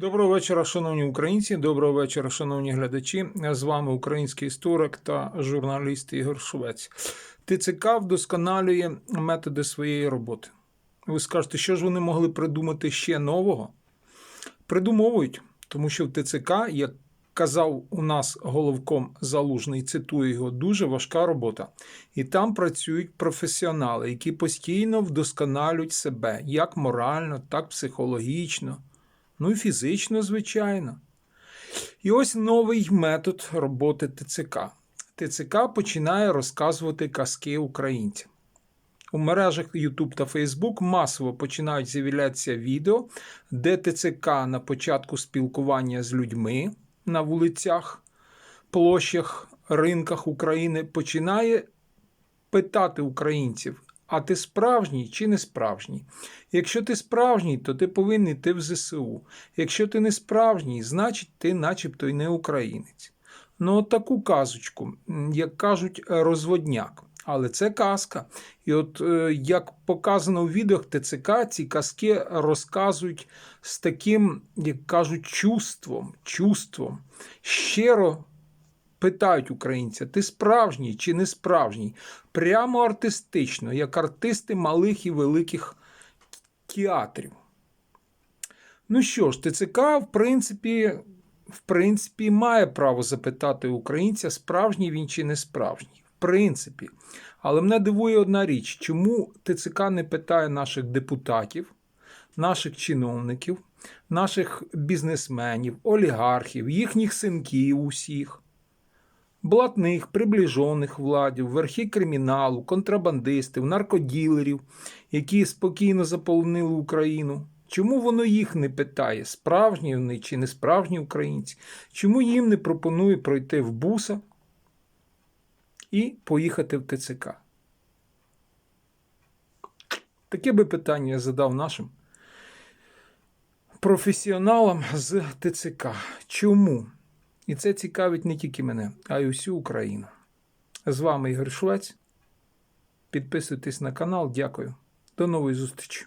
Доброго вечора, шановні українці. Доброго вечора, шановні глядачі. З вами український історик та журналіст Ігор Швець. ТЦК вдосконалює методи своєї роботи. Ви скажете, що ж вони могли придумати ще нового? Придумовують, тому що в ТЦК, як казав у нас головком залужний, цитую його, дуже важка робота. І там працюють професіонали, які постійно вдосконалюють себе як морально, так психологічно. Ну і фізично, звичайно. І ось новий метод роботи ТЦК. ТЦК починає розказувати казки українцям. У мережах YouTube та Facebook масово починають з'являтися відео, де ТЦК на початку спілкування з людьми на вулицях, площах, ринках України починає питати українців, а ти справжній чи не справжній? Якщо ти справжній, то ти повинен йти в ЗСУ. Якщо ти не справжній, значить ти начебто й не українець. Ну, от таку казочку, як кажуть, е, розводняк. Але це казка. І от е, як показано в відео ТЦК, ці казки розказують з таким, як кажуть, чувством, чувством, щиро питають українця, ти справжній чи не справжній? Прямо артистично, як артисти малих і великих театрів. Ну що ж, ТЦК, в принципі, в принципі, має право запитати українця, справжній він чи не справжній. В принципі. Але мене дивує одна річ, чому ТЦК не питає наших депутатів, наших чиновників, наших бізнесменів, олігархів, їхніх синків усіх, блатних, приближених владів, верхи криміналу, контрабандистів, наркоділерів, які спокійно заполонили Україну. Чому воно їх не питає, справжні вони чи не справжні українці? Чому їм не пропонує пройти в буса і поїхати в ТЦК? Таке би питання я задав нашим професіоналам з ТЦК. Чому? І це цікавить не тільки мене, а й усю Україну. З вами Ігор Швець. Підписуйтесь на канал. Дякую. До нової зустрічі.